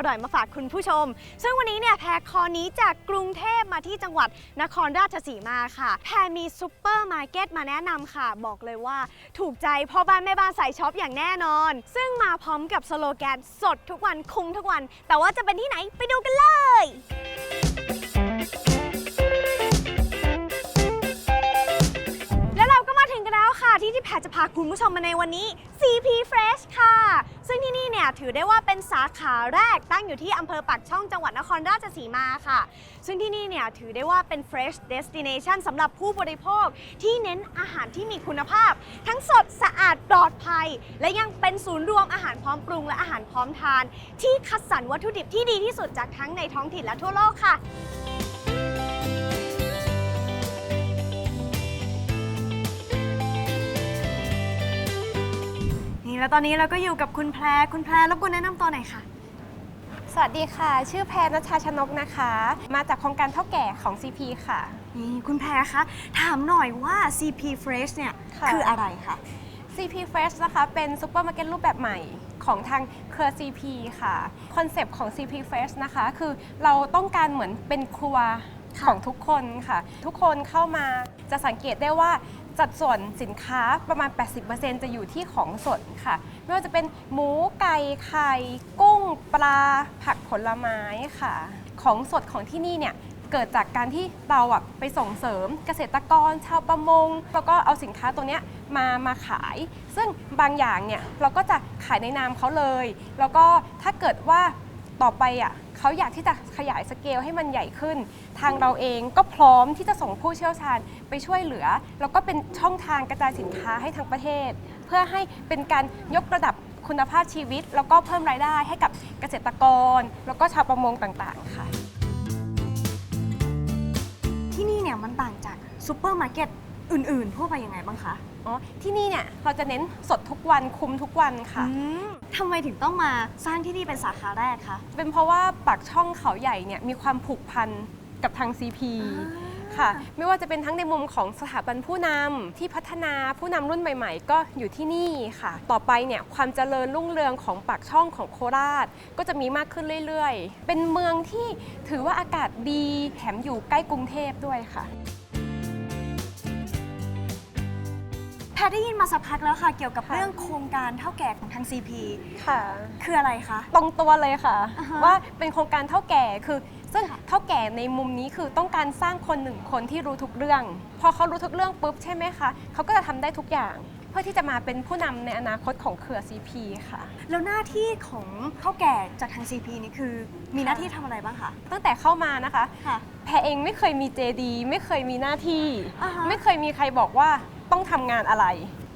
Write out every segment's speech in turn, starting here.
อร่อยมาฝากคุณผู้ชม ซึ่งวันนี้เนี่ยแพรคอนี้จากกรุงเทพมาที่จังหวัดนครราชสีมาค่ะแพรมีซูเปอร์มาร์เก็ตมาแนะนำค่ะ บอกเลยว่าถูกใจพ่อบ้านแม่บ้านสายช็อปอย่างแน่นอน ซึ่งมาพร้อมกับสโลแกนสดทุกวันคุ้มทุกวัน แต่ว่าจะเป็นที่ไหนไปดูกันเลย ที่ที่แพรจะพาคุณผู้ชมมาในวันนี้ CP Fresh ค่ะ ซึ่งที่นี่เนี่ยถือได้ว่าเป็นสาขาแรกตั้งอยู่ที่อำเภอปากช่องจังหวัดนครราชสีมาค่ะ ซึ่งที่นี่เนี่ยถือได้ว่าเป็น Fresh Destination สำหรับผู้บริโภค ที่เน้นอาหารที่มีคุณภาพ ทั้งสดสะอาดปลอดภัย และยังเป็นศูนย์รวมอาหารพร้อมปรุงและอาหารพร้อมทาน ที่คัดสรรวัตถุดิบที่ดีที่สุดจากทั้งในท้องถิ่นและทั่วโลกค่ะ แล้วตอนนี้เราก็อยู่กับคุณแพร คุณแพรรบกวนแนะนำตัวหน่อยค่ะ สวัสดีค่ะ ชื่อแพรนัชชาชนกนะคะ มาจากโครงการเท่าแก่ของ CP ค่ะ นี่คุณแพรคะ ถามหน่อยว่า CP Fresh เนี่ยค่ะ คืออะไรคะ CP Fresh นะคะเป็นซูเปอร์มาร์เก็ตรูปแบบใหม่ของทางเครือ CP ค่ะ คอนเซปต์ของ CP Fresh นะคะคือเราต้องการเหมือนเป็นครัวของทุกคนค่ะ ทุกคนเข้ามาจะสังเกตได้ว่า สัดส่วนสินค้าประมาณ 80%จะอยู่ที่ของสดค่ะ ไม่ว่าจะเป็นหมูไก่ไข่กุ้งปลาผักผลไม้ค่ะ ของสดของที่นี่เนี่ยเกิดจากการที่เราอะไปส่งเสริมเกษตรกรชาวประมง แล้วก็เอาสินค้าตัวเนี้ยมามาขาย ซึ่งบางอย่างเนี่ยเราก็จะขายในนามเขาเลย แล้วก็ถ้าเกิดว่า ต่อไปอะเขาอยากที่จะขยายสเกลให้มันใหญ่ขึ้น ทางเราเองก็พร้อมที่จะส่งผู้เชี่ยวชาญไปช่วยเหลือ แล้วก็เป็นช่องทางกระจายสินค้าให้ทั้งประเทศ เพื่อให้เป็นการยกระดับคุณภาพชีวิต แล้วก็เพิ่มรายได้ให้กับเกษตรกร แล้วก็ชาวประมงต่างๆค่ะ ที่นี่เนี่ยมันต่างจากซูเปอร์มาร์เก็ตอื่น ๆ ทั่วไปยังไงบ้างคะ อ๋อ ที่นี่เนี่ยเราจะเน้นสดทุกวันคุ้มทุกวันค่ะ อืมทำไมถึงต้องมาสร้างที่นี่เป็นสาขาแรกคะ เป็นเพราะว่าปากช่องเขาใหญ่เนี่ยมีความผูกพันกับทาง CP ค่ะ ไม่ว่าจะเป็นทั้งในมุมของสถาบันผู้นำที่พัฒนาผู้นำรุ่นใหม่ๆ ก็อยู่ที่นี่ค่ะ ต่อไปเนี่ยความเจริญรุ่งเรืองของปากช่องของโคราช ก็จะมีมากขึ้นเรื่อยๆ เป็นเมืองที่ถือว่าอากาศดีแถมอยู่ใกล้กรุงเทพด้วยค่ะ แพรได้ยินมาสักพักแล้วค่ะ เกี่ยวกับค่ะเรื่องโครงการเท่าแก่ของทาง CP ค่ะ คืออะไรคะ ตรงตัวเลยค่ะ อ่าฮะว่าเป็นโครงการเท่าแก่คือ ซึ่งเท่าแก่ในมุมนี้คือต้องการสร้างคนหนึ่งคนที่รู้ทุกเรื่อง พอเขารู้ทุกเรื่องปุ๊บใช่ไหมคะเขาก็จะทำได้ทุกอย่าง เพื่อที่จะมาเป็นผู้นำในอนาคตของเครือ CP ค่ะ แล้วหน้าที่ของเท่าแก่จากทาง CP นี่คือ มีหน้าที่ทำอะไรบ้างคะตั้งแต่เข้ามานะคะ ค่ะ แพรเองไม่เคยมี JD ไม่เคยมีหน้าที่ อ่าฮะ ไม่เคยมีใครบอกว่า ต้องทำงานอะไร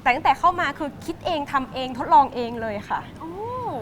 แต่ตั้งแต่เข้ามาคือคิดเองทำเองทดลองเองเลยค่ะ โอ้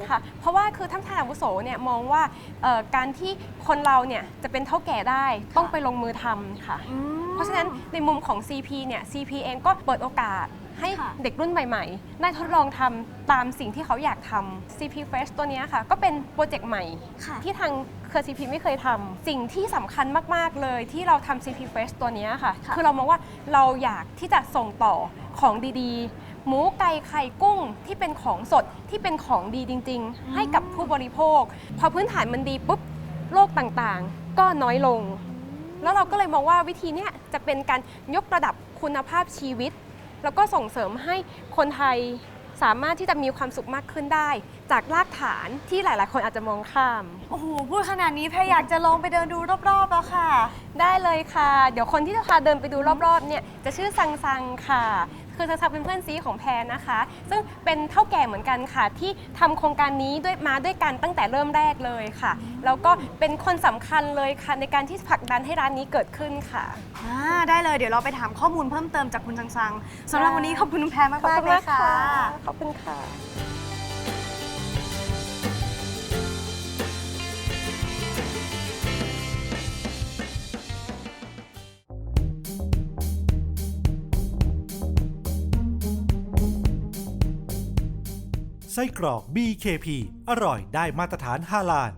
ค่ะ เพราะว่าคือท่านประธานอาวุโสเนี่ยมองว่าเอ่อการที่คนเราเนี่ยจะเป็นเท่าแก่ได้ต้องไปลงมือทำค่ะ อืม เพราะฉะนั้นในมุมของ CP เนี่ย CP เองก็เปิดโอกาส ให้ค่ะเด็กรุ่นใหม่ๆ ได้ทดลองทำตามสิ่งที่เขาอยากทำ CP Fresh ตัวเนี้ยค่ะ ก็เป็นโปรเจกต์ใหม่ค่ะที่ทางเครือ CP ไม่เคยทำสิ่งที่สำคัญมากๆเลยที่เราทำ CP Fresh ตัวเนี้ยค่ะค่ะ คือเรามองว่าเราอยากที่จะส่งต่อของดีๆ หมูไก่ไข่กุ้งที่เป็นของสดที่เป็นของดีจริง ๆ ให้กับผู้บริโภค พอพื้นฐานมันดีปุ๊บโรคต่างๆ ก็น้อยลง แล้วเราก็เลยมองว่าวิธีเนี้ยจะเป็นการยกระดับคุณภาพชีวิต แล้วก็ส่งเสริมให้คนไทยสามารถที่จะมีความสุขมากขึ้นได้ จากรากฐานที่หลาย ๆ คนอาจจะมองข้าม โอ้โหพูดขนาดนี้แพรอยากจะลองไปเดินดูรอบๆแล้วค่ะ ได้เลยค่ะ เดี๋ยวคนที่จะพาเดินไปดูรอบ ๆ เนี่ยจะชื่อซังซังค่ะ คือซังซังเป็นเพื่อนซีของแพรนะคะ ซึ่งเป็นเท่าแก่เหมือนกันค่ะ ที่ทำโครงการนี้ด้วยมาด้วยกันตั้งแต่เริ่มแรกเลยค่ะ แล้วก็เป็นคนสำคัญเลยค่ะ ในการที่ผลักดันให้ร้านนี้เกิดขึ้นค่ะ อ่าได้เลยเดี๋ยวเราไปถามข้อมูลเพิ่มเติมจากคุณสังสังสำหรับวันนี้ขอบคุณคุณแพรมากมากๆเลยค่ะ ขอบคุณค่ะ ไส้กรอก BKP อร่อยได้มาตรฐานฮาลาล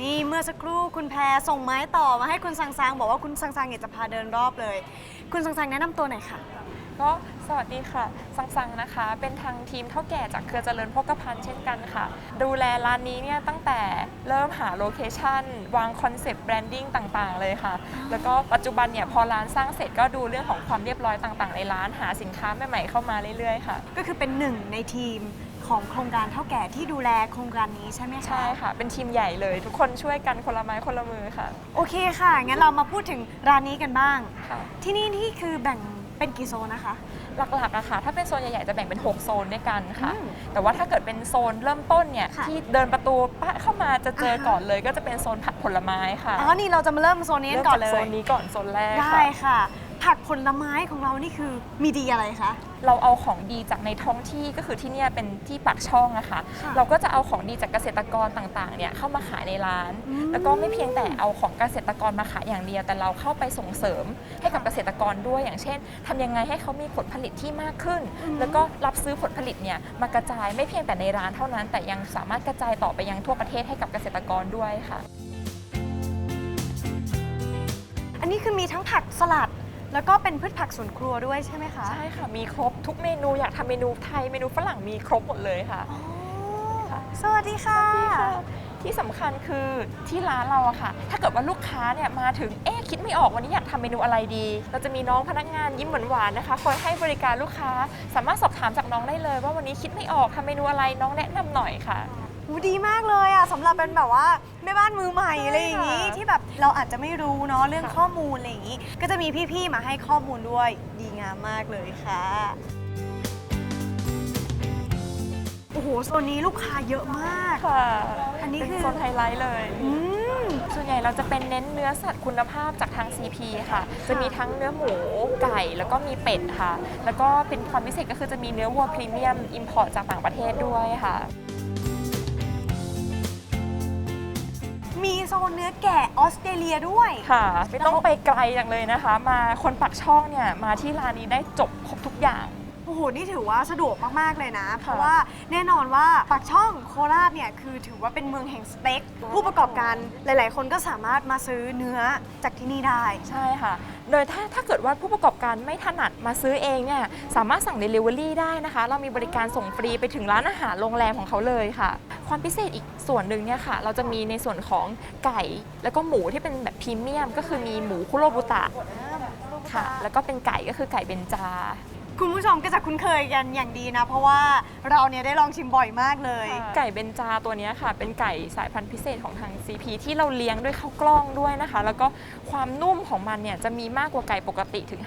นี่เมื่อสักครู่คุณแพรส่งไม้ต่อมาให้คุณสังสังบอกว่าคุณสังสังอยากจะพาเดินรอบเลย คุณสังสังแนะนำตัวหน่อยค่ะ ก็สวัสดีค่ะ สังสังนะคะ เป็นทางทีมเท่าแก่จากเครือเจริญโภคภัณฑ์เช่นกันค่ะ ดูแลร้านนี้เนี่ยตั้งแต่เริ่มหาโลเคชันวางคอนเซปต์แบรนดิ้งต่างๆ เลยค่ะ แล้วก็ปัจจุบันเนี่ยพอร้านสร้างเสร็จก็ดูเรื่องของความเรียบร้อยต่างๆ ในร้านหาสินค้าใหม่ๆเข้ามาเรื่อยๆค่ะ ก็คือเป็นหนึ่งในทีมของโครงการเท่าแก่ที่ดูแลโครงการนี้ใช่ไหมคะใช่ค่ะ เป็นทีมใหญ่เลย ทุกคนช่วยกันคนละไม้คนละมือค่ะ โอเคค่ะงั้นเรามาพูดถึงร้านนี้กันบ้างค่ะที่นี่นี่คือแบ่ง เป็นกี่โซนนะคะ หลักๆอะค่ะถ้าเป็นโซนใหญ่ๆจะแบ่งเป็น 6 โซนด้วยกันค่ะ อืมแต่ว่าถ้าเกิดเป็นโซนเริ่มต้นเนี่ยค่ะที่เดินประตูปะเข้ามาจะเจออ่าฮะ ก่อนเลย ก็จะเป็นโซนผักผลไม้ค่ะอ๋อนี่เราจะมาเริ่มโซนนี้กันก่อนเลริ่มจากโซย นนี้ก่อนโซนแรกได้ค่ะ ค่ะ ผักผลไม้ของเรานี่คือมีดีอะไรคะ เราเอาของดีจากในท้องที่ก็คือที่เนี่ยเป็นที่ปากช่องอะค่ะค่ะเราก็จะเอาของดีจากเกษตรกรต่างๆเนี่ยเข้ามาขายในร้าน อืม แล้วก็ไม่เพียงแต่เอาของเกษตรกรมาขายอย่างเดียวแต่เราเข้าไปส่งเสริมให้กับเกษตรกรด้วยอย่างเช่นทำยังไงให้เขามีผลผลิตที่มากขึ้น แล้วก็รับซื้อผลผลิตเนี่ยมากระจายไม่เพียงแต่ในร้านเท่านั้น แต่ยังสามารถกระจายต่อไปยังทั่วประเทศให้กับเกษตรกรด้วยค่ะ อันนี้คือมีทั้งผักสลัด แล้วก็เป็นพืชผักสวนครัวด้วยใช่ไหมคะใช่ค่ะ มีครบทุกเมนูอยากทำเมนูไทยเมนูฝรั่งมีครบหมดเลยค่ะ อ๋อค่ะ สวัสดีค่ะ ที่สำคัญคือที่ร้านเราอะค่ะ ถ้าเกิดว่าลูกค้าเนี่ยมาถึงเอ๊ะคิดไม่ออกวันนี้อยากทำเมนูอะไรดี เราจะมีน้องพนักงานยิ้มหวานๆนะคะคอยให้บริการลูกค้า สามารถสอบถามจากน้องได้เลย ว่าวันนี้คิดไม่ออกทำเมนูอะไรน้องแนะนำหน่อยค่ะ หูดีมากเลยอะสำหรับเป็นแบบว่าแม่บ้านมือใหม่ใช่อะไรอย่างนี้ค่ะที่แบบเราอาจจะไม่รู้เนาะเรื่องค่ะข้อมูลอะไรอย่างนี้ ก็จะมีพี่ๆมาให้ข้อมูลด้วยดีงามมากเลยค่ะโอ้โหโซนนี้ลูกค้าเยอะมาก ค่ะอันนี้เป็นคือโซนไฮไลท์เลย อืม ส่วนใหญ่เราจะเป็นเน้นเนื้อสัตว์คุณภาพจากทาง CP ค่ะ จะมีทั้งเนื้อหมูไก่แล้วก็มีเป็ดค่ะ แล้วก็เป็นความพิเศษก็คือจะมีเนื้อวัวพรีเมียมอิมพอร์ตจากต่างประเทศด้วยค่ะ มีโซนเนื้อแกะออสเตรเลียด้วย ค่ะ ไม่ต้องไปไกลอย่างเลยนะคะ มาคนปักช่องเนี่ย มาที่ร้านนี้ได้จบครบทุกอย่าง โอ้โห นี่ถือว่าสะดวกมาก ๆ เลยนะ เพราะว่าแน่นอนว่าปากช่องโคราชเนี่ย คือถือว่าเป็นเมืองแห่งสเต็ก ผู้ประกอบการหลาย ๆ คนก็สามารถมาซื้อเนื้อจากที่นี่ได้ ใช่ค่ะ โดยถ้าถ้าเกิดว่าผู้ประกอบการไม่ถนัดมาซื้อเองเนี่ย สามารถสั่ง Delivery ได้นะคะ เรามีบริการส่งฟรีไปถึงร้านอาหารโรงแรมของเขาเลยค่ะ ความพิเศษอีกส่วนหนึ่งเนี่ยค่ะ เราจะมีในส่วนของไก่แล้วก็หมูที่เป็นแบบพรีเมียม ก็คือมีหมูคุโรบุตะค่ะ แล้วก็เป็นไก่ก็คือไก่เบนจา คุณผู้ชมก็จะคุ้นเคยกันอย่างดีนะ เพราะว่าเราเนี่ยได้ลองชิมบ่อยมากเลย ไก่เบนจาตัวเนี้ยค่ะ เป็นไก่สายพันธุ์พิเศษของทาง CP ที่เราเลี้ยงด้วยข้าวกล้องด้วยนะคะ แล้วก็ความนุ่มของมันเนี่ยจะมีมากกว่าไก่ปกติถึง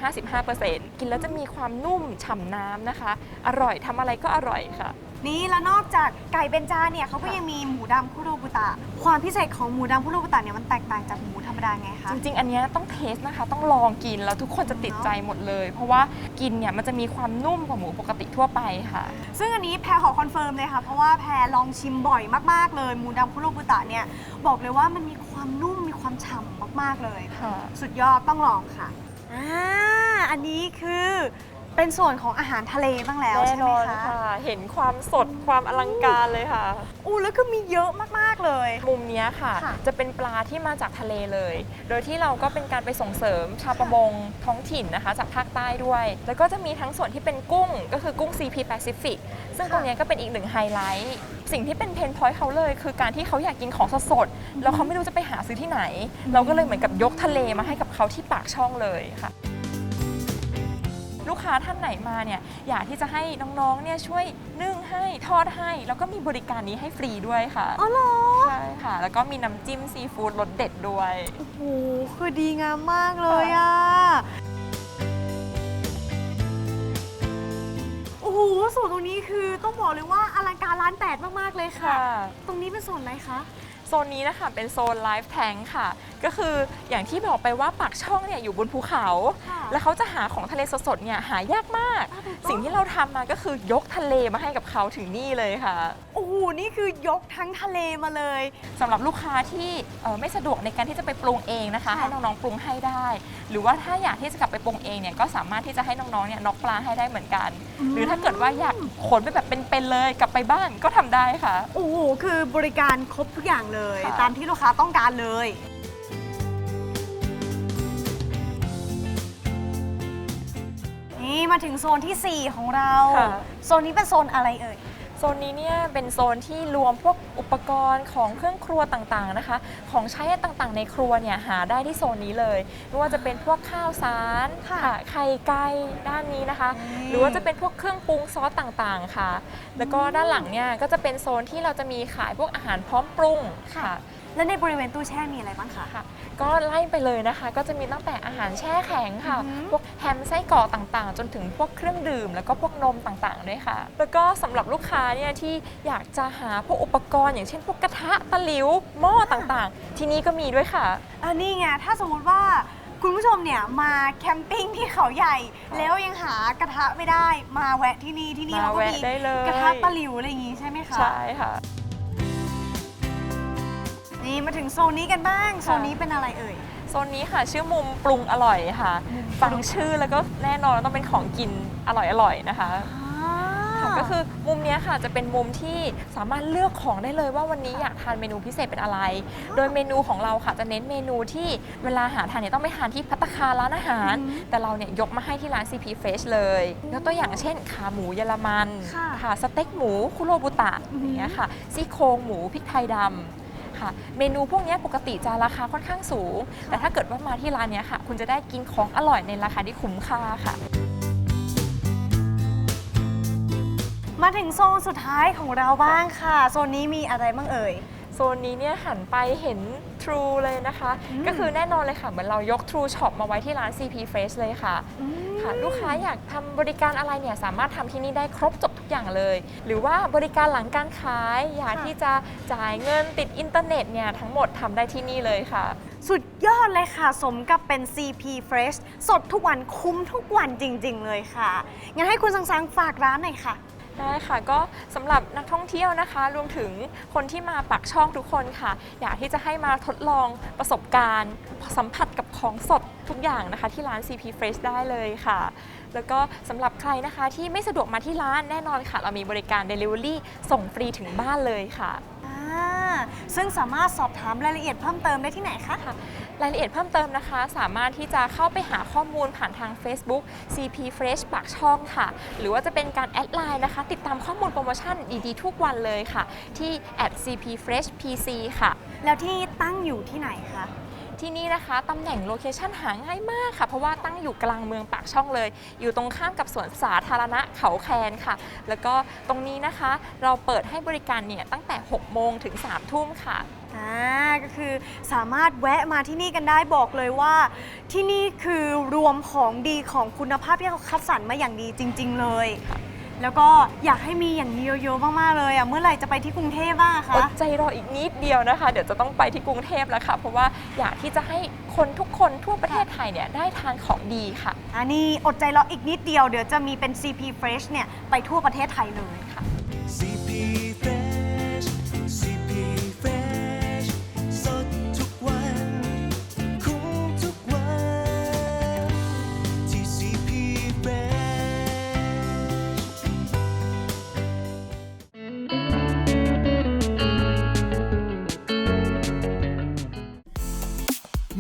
55%กินแล้วจะมีความนุ่มฉ่ำน้ำนะคะ อร่อยทำอะไรก็อร่อยค่ะ นี่แล้วนอกจากไก่เบนจาเนี่ยเขาก็ยังมีหมูดำคุโรบุตะ ความพิเศษของหมูดำคุโรบุตะเนี่ยมันแตกต่างจากหมูธรรมดาไงคะ จริง ๆ อันเนี้ยต้องเทสนะคะ ต้องลองกินแล้วทุกคนจะติดใจหมดเลย เพราะว่ากินเนี่ยมันจะมีความนุ่มกว่าหมูปกติทั่วไปค่ะ ซึ่งอันนี้แพรขอคอนเฟิร์มเลยค่ะ เพราะว่าแพรลองชิมบ่อยมากๆเลย หมูดำคุโรบุตะเนี่ยบอกเลยว่ามันมีความนุ่มมีความฉ่ำมากๆเลยค่ะสุดยอดต้องลองค่ะอ่าอันนี้คือ เป็นส่วนของอาหารทะเลบ้างแล้วแน่ใช่นไหมอนคะค่ะ เห็นความสดความอลังการเลยค่ะ อู้แล้วก็มีเยอะมากๆเลย มุมเนี้ยค่ะ ค่ะจะเป็นปลาที่มาจากทะเลเลย โดยที่เราก็เป็นการไปส่งเสริมชาวประมงท้องถิ่นนะคะ จากภาคใต้ด้วย แล้วก็จะมีทั้งส่วนที่เป็นกุ้ง ก็คือกุ้ง CP Pacific ซึ่งตรงเนี้ยก็เป็นอีกหนึ่งไฮไลท์ สิ่งที่เป็นเพนพอยต์เขาเลย คือการที่เขาอยากกินของสดๆแล้วเขาไม่รู้จะไปหาซื้อที่ไหน เราก็เลยเหมือนกับยกทะเลมาให้กับเขาที่ปากช่องเลยค่ะ ลูกค้าท่านไหนมาเนี่ยอยากที่จะให้น้องๆเนี่ยช่วยนึ่งให้ทอดให้ แล้วก็มีบริการนี้ให้ฟรีด้วยค่ะอ๋อเหรอใช่ค่ะ แล้วก็มีน้ำจิ้มซีฟู้ดรสเด็ดด้วยโอ้โหคือดีงามมากเลยอะโอ้โหส่วนตรงนี้คือต้องบอกเลยว่าอลังการร้านแตดมากๆเลยค่ะ ตรงนี้เป็นส่วนอะไรคะ โซนนี้นะคะเป็นโซนไลฟ์แทงค่ะ ก็คืออย่างที่บอกไปว่าปากช่องเนี่ยอยู่บนภูเขาค่ะแล้วเขาจะหาของทะเลสดๆเนี่ยหายากมากอ่าถูกต้องสิ่งที่เราทำมาก็คือยกทะเลมาให้กับเขาถึงนี่เลยค่ะ โอ้โห นี่คือยกทั้งทะเลมาเลยสำหรับลูกค้าที่เอ่อไม่สะดวกในการที่จะไปปรุงเองนะคะค่ะให้น้องๆปรุงให้ได้ หรือว่าถ้าอยากที่จะกลับไปปรุงเองเนี่ยก็สามารถที่จะให้น้องๆเนี่ยน็อกปลาให้ได้เหมือนกัน หรือถ้าเกิดว่าอยาก ขนไปแบบเป็นๆเลยกลับไปบ้านก็ทำได้ค่ะ โอ้โห คือบริการครบทุกอย่างเลเลยค่ะ ตามที่ลูกค้าต้องการเลย นี่มาถึงโซนทีสี่4 ของเรา ค่ะ โซนนี้เป็นโซนอะไรเอ่ย โซนนี้เนี่ยเป็นโซนที่รวมพวกอุปกรณ์ของเครื่องครัวต่างๆนะคะ ของใช้ต่างๆในครัวเนี่ยหาได้ที่โซนนี้เลยไม่ว่าจะเป็นพวกข้าวสารค่ะค่ะไข่ไก่ด้านนี้นะคะนี่หรือว่าจะเป็นพวกเครื่องปรุงซอสต่างๆค่ะ แล้วก็ด้านหลังเนี่ยก็จะเป็นโซนที่เราจะมีขายพวกอาหารพร้อมปรุงค่ะแล้วในบริเวณตู้แช่มีอะไรบ้างคะค่ะก็ไล่ไปเลยนะคะ ก็จะมีตั้งแต่อาหารแช่แข็งค่ะอือหือพวก แฮมไส้กรอกต่างๆ จนถึงพวกเครื่องดื่ม แล้วก็พวกนมต่างๆด้วยค่ะ แล้วก็สำหรับลูกค้าเนี่ยที่อยากจะหาพวกอุปกรณ์ อย่างเช่นพวกกระทะตะหลิวหม้อต่างๆ ที่นี่ก็มีด้วยค่ะอันนี้ไงถ้าสมมุติว่าคุณผู้ชมเนี่ยมาแคมปิ้งที่เขาใหญ่ แล้วยังหากระทะไม่ได้มาแวะที่นี่ที่นี่มาเขาก็แวะมีได้เลยกระทะตะหลิวอะไรอย่างงี้ใช่ไหมคะใช่ค่ะนี่มาถึงโซนนี้กันบ้าง โซนนี้เป็นอะไรเอ่ย โซนนี้ค่ะชื่อมุมปรุงอร่อยค่ะ ฟังชื่อแล้วก็แน่นอนต้องเป็นของกินอร่อยๆนะคะค่ะก็คือมุมเนี้ยค่ะจะเป็นมุมที่สามารถเลือกของได้เลยว่าวันนี้อยากทานเมนูพิเศษเป็นอะไร โดยเมนูของเราค่ะจะเน้นเมนูที่เวลาหาทานเนี่ยต้องไปทานที่พัตตาคารร้านอาหารอือหือแต่เราเนี่ยยกมาให้ที่ร้าน CP Fresh เลยยกตัวอย่างเช่น ขาหมูเยอรมันค่ะค่ะสเต็กหมูคุโรบุตะอืออหือย่างเงี้ยค่ะซี่โครงหมูพริกไทยดำ ค่ะ เมนูพวกเนี้ยปกติจะราคาค่อนข้างสูง แต่ถ้าเกิดว่ามาที่ร้านเนี้ยค่ะ คุณจะได้กินของอร่อยในราคาที่คุ้มค่าค่ะ มาถึงโซนสุดท้ายของเราบ้างค่ะ โซนนี้มีอะไรบ้างเอ่ย โซนนี้เนี่ยหันไปเห็น True เลยนะคะอืมก็คือแน่นอนเลยค่ะ เหมือนเรายก True Shop มาไว้ที่ร้าน CP Fresh เลยค่ะค่ะ ลูกค้าอยากทำบริการอะไรเนี่ยสามารถทำที่นี่ได้ครบจบทุกอย่างเลย หรือว่าบริการหลังการขายอยากค่ะที่จะจ่ายเงินติดอินเทอร์เน็ตเนี่ยทั้งหมดทำได้ที่นี่เลยค่ะ สุดยอดเลยค่ะ สมกับเป็น CP Fresh สดทุกวันคุ้มทุกวันจริง ๆ เลยค่ะ งั้นให้คุณสังสังฝากร้านหน่อยค่ะ ได้ค่ะก็สำหรับนักท่องเที่ยวนะคะ รวมถึงคนที่มาปักช่องทุกคนค่ะ อยากที่จะให้มาทดลองประสบการณ์ สัมผัสกับของสดทุกอย่างนะคะ ที่ร้าน CP Fresh ได้เลยค่ะ แล้วก็สำหรับใครนะคะที่ไม่สะดวกมาที่ร้านแน่นอนค่ะ เรามีบริการ Delivery ส่งฟรีถึงบ้านเลยค่ะ ซึ่งสามารถสอบถามรายละเอียดเพิ่มเติมได้ที่ไหนคะค่ะรายละเอียดเพิ่มเติมนะคะ สามารถที่จะเข้าไปหาข้อมูลผ่านทาง Facebook CP Fresh ปากช่องค่ะ หรือว่าจะเป็นการแอดไลน์นะคะ ติดตามข้อมูลโปรโมชั่นดีๆ ทุกวันเลยค่ะ ที่ @CP Fresh PC ค่ะ แล้วที่ตั้งอยู่ที่ไหนคะ ที่นี่นะคะตำแหน่งโลเคชันหาง่ายมากค่ะ เพราะว่าตั้งอยู่กลางเมืองปากช่องเลย อยู่ตรงข้ามกับสวนสาธารณะเขาแคนค่ะ แล้วก็ตรงนี้นะคะเราเปิดให้บริการเนี่ยตั้งแต่ 6 โมงถึง 3 ทุ่มค่ะอ่าก็คือสามารถแวะมาที่นี่กันได้บอกเลยว่า ที่นี่คือรวมของดีของคุณภาพที่เขาคัดสรรมาอย่างดีจริง ๆ เลย แล้วก็อยากให้มีอย่างนี้เยอะๆมากๆเลยอะเมื่อไหร่จะไปที่กรุงเทพบ้างอะอคะดใจรออีกนิดเดียวนะคะ เดี๋ยวจะต้องไปที่กรุงเทพแล้วค่ะ เพราะว่าอยากที่จะให้คนทุกคนทั่วประเทศไทยเนี่ยได้ทานของดีค่ะ อันนี้อดใจรออีกนิดเดียวเดี๋ยวจะมีเป็น CP Fresh เนี่ย ไปทั่วประเทศไทยเลยค่ะ CP Fresh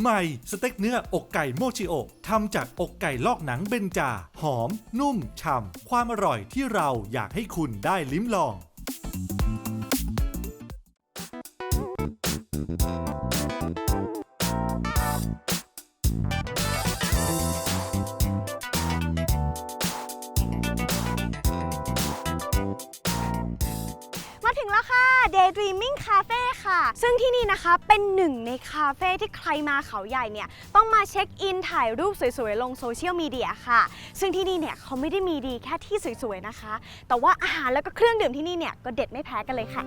หม่ สเต็กเนื้ออกไก่โมชิโอทำจากอกไก่ลอกหนังเบนจา หอม นุ่ม ฉ่ำ ความอร่อยที่เราอยากให้คุณได้ลิ้มลอง มาถึงแล้วค่ะ Daydreaming Cafe ค่ะ ซึ่งที่นี่นะคะเป็นหนึ่งในคาเฟ่ที่ใครมาเขาใหญ่เนี่ยต้องมาเช็คอินถ่ายรูปสวยๆ ลงโซเชียลมีเดียค่ะ ซึ่งที่นี่เนี่ยเขาไม่ได้มีดีแค่ที่สวยๆนะคะ แต่ว่าอาหารแล้วก็เครื่องดื่มที่นี่เนี่ยก็เด็ดไม่แพ้กันเลยค่ะ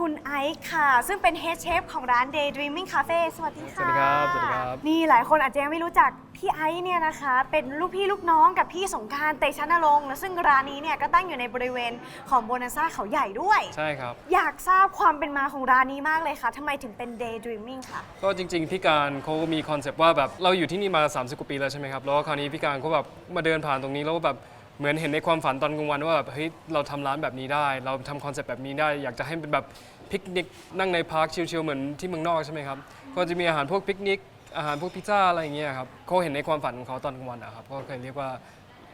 คุณไอซ์ค่ะ ซึ่งเป็น Head Chef ของร้าน Daydreaming Cafe สวัสดีค่ะ สวัสดีครับสวัสดีครับ นี่หลายคนอาจจะยังไม่รู้จักพี่ไอซ์เนี่ยนะคะ เป็นลูกพี่ลูกน้องกับพี่สงกรารเตชะนรงค์และซึ่งร้านนี้เนี่ยก็ตั้งอยู่ในบริเวณของโบนัสซ่าเขาใหญ่ด้วย ใช่ครับ อยากทราบความเป็นมาของร้านนี้มากเลยค่ะทำไมถึงเป็น Daydreaming ค่ะ ก็จริง ๆ พี่การเขาก็มีคอนเซปต์ว่าแบบเราอยู่ที่นี่มา 30 กว่าปีแล้วใช่ไหมครับ แล้วก็คราวนี้พี่การเขาแบบมาเดินผ่านตรงนี้แล้วก็แบบ เหมือนเห็นในความฝันตอนกลางวันว่าแบบเฮ้ยเราทำร้านแบบนี้ได้ เราทำคอนเซปต์แบบนี้ได้ อยากจะให้เป็นแบบพิกนิกนั่งในพาร์คชิลๆเหมือนที่เมืองนอกใช่ไหมครับก็จะมีอาหารพวกพิกนิกอาหารพวกพิซซ่าอะไรอย่างเงี้ยครับเขาเห็นในความฝันของเขาตอนกลางวันอะครับก็เคยเรียกว่า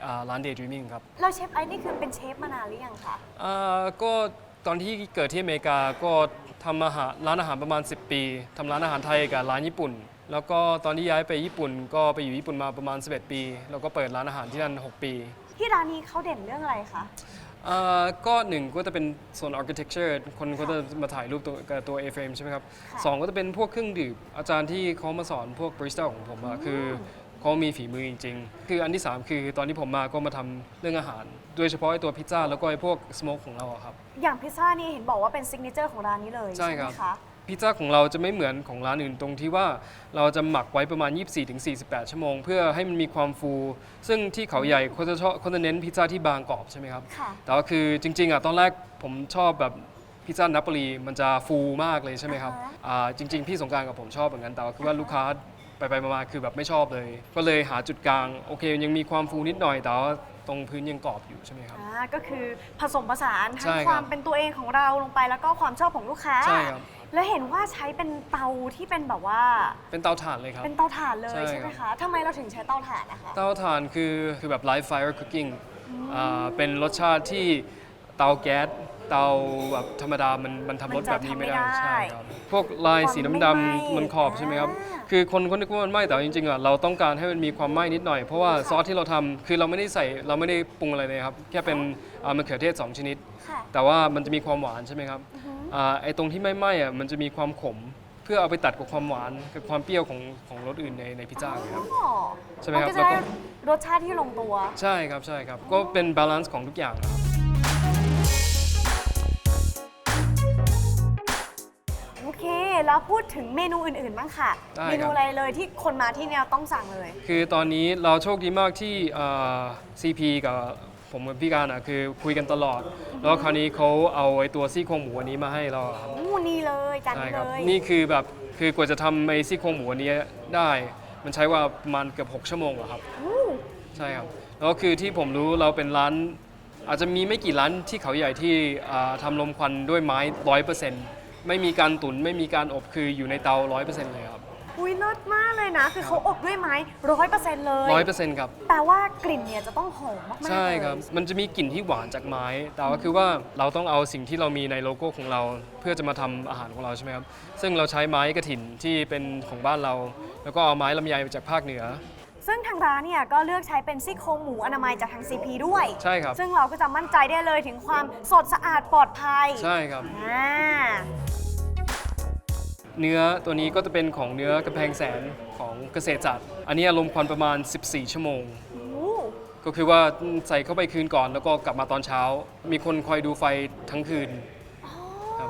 อ่าร้าน Daydreaming ครับ แล้วเชฟไอซ์นี่คือเป็นเชฟมานานหรือยังคะ อ่าก็ตอนที่เกิดที่อเมริกาก็ทำอาหารร้านอาหารประมาณ 10 ปีทำร้านอาหารไทยกับร้านญี่ปุ่น แล้วก็ตอนที่ย้ายไปญี่ปุ่น ก็ไปอยู่ญี่ปุ่นมาประมาณ 11 ปี แล้วก็เปิดร้านอาหารที่นั่น 6 ปี ที่ร้านนี้เขาเด่นเรื่องอะไรคะอ่าก็หนึ่งก็จะเป็นโซน architecture คนก็จะมาถ่ายรูปตัวกับตัว A-frame ใช่ไหมครับค่ะสองก็จะเป็นพวกเครื่องดื่มอาจารย์ที่เขามาสอนพวกบริสต้าของผมอะคือเขามีฝีมือจริง ๆ คืออันที่ 3 คือตอนที่ผมมาก็มาทำเรื่องอาหาร โดยเฉพาะไอ้ตัวพิซซ่าแล้วก็ไอ้พวกสโมกของเราอะครับ อย่างพิซซ่านี่เห็นบอกว่าเป็นซิกเนเจอร์ของร้านนี้เลยใช่ใช่ไหครัมบคะ พิซซ่าของเราจะไม่เหมือนของร้านอื่นตรงที่ว่าเราจะหมักไว้ประมาณ 24-48 ชั่วโมง เพื่อให้มันมีความฟู ซึ่งที่เขาใหญ่เขาจะชอบเขาจะเน้นพิซซ่าที่บางกรอบใช่ไหมครับ ค่ะ แต่ว่าคือจริงๆอะตอนแรกผมชอบแบบพิซซ่านาโปลีมันจะฟูมากเลยใช่ไหมครับอ่าฮะ อ่าจริง ๆ พี่สงกรารกับผมชอบเหมือนกันแต่ว่าคือว่าลูกค้าไปไปๆมาๆคือแบบไม่ชอบเลย ก็เลยหาจุดกลางโอเค ยังมีความฟูนิดหน่อยแต่ว่าตรงพื้นยังกรอบอยู่ใช่ไหมครับ อ่าก็คือผสมผสานใช่ทั้งครับความเป็นตัวเองของเราลงไปแล้วก็ความชอบของลูกค้า ใช่ครับ แล้วเห็นว่าใช้เป็นเตาที่เป็นแบบว่า เป็นเตาถ่านเลยครับ เป็นเตาถ่านเลยใช่ใช่ไหมครัคะบ ทำไมเราถึงใช้เตาถ่านนะคะ เตาถ่านคือคือแบบ live fire cooking อ่าเป็นรสชาติที่เตาแก๊สเตาแบบธรรมดามันมันทำรสแบบนี้ไม่ได้มันจะทำไม่ได้ใช่ครับพวกลายสีความดำไม่ไหม้ๆมันขอบใช่ไหมครับ อ่า คือคนคนนึกว่ามันไหม้แต่จริงๆอะเราต้องการให้มันมีความไหม้นิดหน่อย เพราะว่าซอสที่เราทำคือเราไม่ได้ใส่เราไม่ได้ปรุงอะไรเลยครับ แค่เป็นอ่ามะเขือเทศ2ชนิด ค่ะ แต่ว่ามันจะมีความหวานใช่ไหมครับ อ่าไอ้ตรงที่ไม่ไหม้อะมันจะมีความขม เพื่อเอาไปตัดกับความหวานกับความเปรี้ยวของของรสอื่นในในพิซซ่าเลยครับอ๋อใช่ไหมครับนก็จะแล้วก็ ได้รสชาติที่ลงตัว ใช่ครับใช่ครับ ก็เป็นบาลานซ์ของทุกอย่างนะครับ โอเค แล้วพูดถึงเมนูอื่นๆบ้างค่ะ ได้เมนูครับอะไรเลยที่คนมาที่เนี่ยต้องสั่งเลย คือตอนนี้เราโชคดีมากที่ซีพีกับ ผมกับพี่การอะคือคุยกันตลอด แล้วคราวนี้เขาเอาไอ้ตัวซี่โครงหมูอันนี้มาให้เราครับอู้นี่เลยจานใช่นี้คเลรับยนี่คือแบบคือกว่าจะทำไอ้ซี่โครงหมูอันนี้ได้ มันใช้ว่าประมาณเกือบ6ชั่วโมงอะครับ อู้ใช่ครับแล้วคือที่ผมรู้เราเป็นร้าน อาจจะมีไม่กี่ร้านที่เขาใหญ่ที่อ่าทำลมควันด้วยไม้ร้อยเปอร์เซ็นต์ไม่มีการตุนไม่มีการอบคืออยู่ในเตาร้อยเปอร์เซ็นต์เลยครับอุ้ย เลิศมากเลยนะ คือเขาอบด้วยไม้ร้อยเปอร์เซ็นต์เลยร้อยเปอร์เซ็นต์ครับ แปลว่ากลิ่นเนี่ยจะต้องหอมมากๆใช่เลยครับ มันจะมีกลิ่นที่หวานจากไม้ แต่ว่าคือว่าเราต้องเอาสิ่งที่เรามีในโลโก้ของเรา เพื่อจะมาทำอาหารของเราใช่ไหมครับ ซึ่งเราใช้ไม้กระถินที่เป็นของบ้านเรา แล้วก็เอาไม้ลำไยจากภาคเหนือซึ่งทางร้านเนี่ยก็เลือกใช้เป็นซี่โครงหมูอนามัยจากทาง CP ด้วย ใช่ครับ ซึ่งเราก็จะมั่นใจได้เลยถึงความสดสะอาดปลอดภัย ใช่ครับอ่า เนื้อตัวนี้ก็จะเป็นของเนื้อกระแพงแสนของเกษตรจัดอันนี้ลมควันประมาณ 14 ชั่วโมง โอ้ก็คือว่าใส่เข้าไปคืนก่อนแล้วก็กลับมาตอนเช้า มีคนคอยดูไฟทั้งคืน ครับ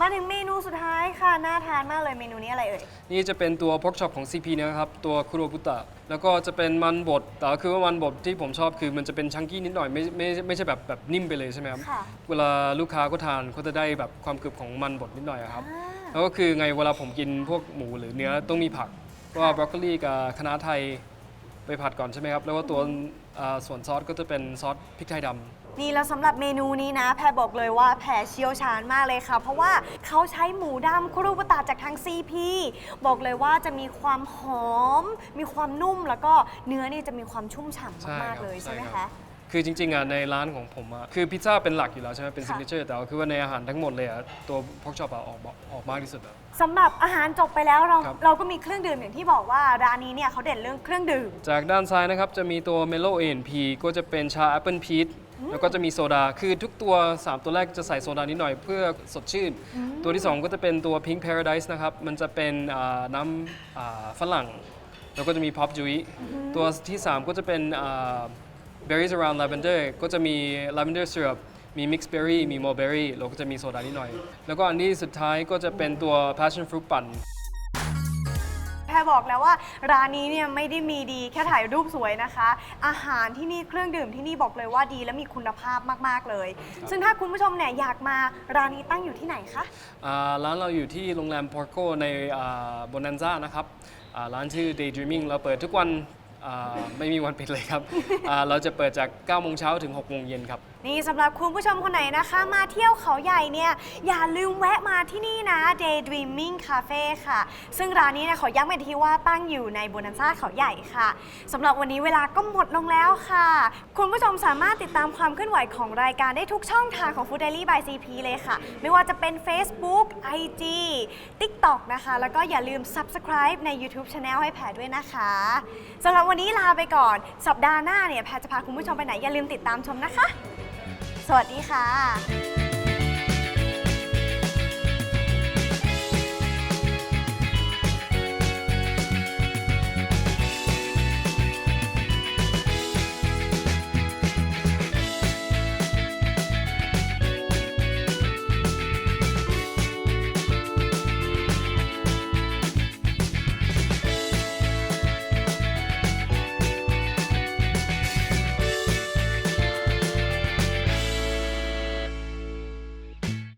มาถึงเมนูสุดท้ายค่ะ น่าทานมากเลยเมนูนี้อะไรเอ่ย นี่จะเป็นตัวพอกช็อปของ CP นะครับ ตัวคุโรบุตะ แล้วก็จะเป็นมันบด แต่คือว่ามันบดที่ผมชอบคือมันจะเป็นชังกี้นิดหน่อย ไม่ไม่ไม่ใช่แบบแบบนิ่มไปเลยใช่ไหมครับ ค่ะ เวลาลูกค้าก็ทานเขาจะได้แบบความกรึบของมันบดนิดหน่อยอะครับ อ่า แล้วก็คือไงเวลาผมกินพวกหมูหรือเนื้อต้องมีผักก็บรอกโคลีกับคะน้าไทยไปผัดก่อนใช่ไหมครับ แล้วก็ตัวอ่าส่วนซอสก็จะเป็นซอสพริกไทยดำ นี่แล้วสำหรับเมนูนี้นะ แพรบอกเลยว่าแพรเชี่ยวชาญมากเลยค่ะ เพราะว่าเขาใช้หมูดำคุรุบุตะจากทาง CP บอกเลยว่าจะมีความหอม มีความนุ่มแล้วก็เนื้อนี่จะมีความชุ่มฉ่ำใช่มาก ครับๆเลยใช่ไหมครัคะ บ คือจริงๆอะในร้านของผมอะคือพิซซ่าเป็นหลักอยู่แล้วใช่ไหมเป็นค่ะซิกเนเจอร์แต่ว่าคือว่าในอาหารทั้งหมดเลยอะตัวพอกช็อปอะออกมาออกมากที่สุดแล้วสำหรับอาหารจบไปแล้วเราครับ เราก็มีเครื่องดื่มอย่างที่บอกว่าร้านนี้เนี่ยเขาเด่นเรื่องเครื่องดื่ม จากด้านซ้ายนะครับ จะมีตัว Melo A&P ก็จะเป็นชาแอปเปิลพีชแล้วก็จะมีโซดา คือทุกตัว 3 ตัวแรกจะใส่โซดานิดหน่อยเพื่อสดชื่น ตัวที่ 2 ก็จะเป็นตัว Pink Paradise นะครับ มันจะเป็นอ่าน้ำอ่าฝรั่ง แล้วก็จะมี Pop Juice ตัวที่ 3 ก็จะเป็นอ่า Berries Around Lavender ก็จะมี Lavender Syrup มี mixed berry มี mulberry แล้วก็จะมีโซดานิดหน่อย แล้วก็อันนี้สุดท้ายก็จะเป็นตัว passion fruit ปั่น แพรบอกแล้วว่าร้านนี้เนี่ยไม่ได้มีดีแค่ถ่ายรูปสวยนะคะ อาหารที่นี่เครื่องดื่มที่นี่บอกเลยว่าดีและมีคุณภาพมาก ๆ เลย ซึ่งถ้าคุณผู้ชมเนี่ยอยากมาร้านนี้ตั้งอยู่ที่ไหนคะ อ่าร้านเราอยู่ที่โรงแรม Porco ในโบนันซ่านะครับอ่าร้านชื่อ Daydreaming เราเปิดทุกวัน อ่าไม่มีวันปิดเลยครับอ่าเราจะเปิดจาก9โมงเช้าถึง6โมงเย็นครับ นี่สำหรับคุณผู้ชมคนไหนนะคะ มาเที่ยวเขาใหญ่เนี่ย อย่าลืมแวะมาที่นี่นะ Daydreaming Cafe ค่ะ ซึ่งร้านนี้เนี่ยขอย้ำอีกทีว่าตั้งอยู่ในบนันซ่าเขาใหญ่ค่ะสำหรับวันนี้เวลาก็หมดลงแล้วค่ะ คุณผู้ชมสามารถติดตามความเคลื่อนไหวของรายการได้ทุกช่องทางของ Food Daily by CP เลยค่ะ ไม่ว่าจะเป็น Facebook IG TikTok นะคะ แล้วก็อย่าลืม Subscribe ใน YouTube Channel ให้แพรด้วยนะคะสำหรับวันนี้ลาไปก่อน สัปดาห์หน้าเนี่ยแพรจะพาคุณผู้ชมไปไหนอย่าลืมติดตามชมนะคะ สวัสดีค่ะ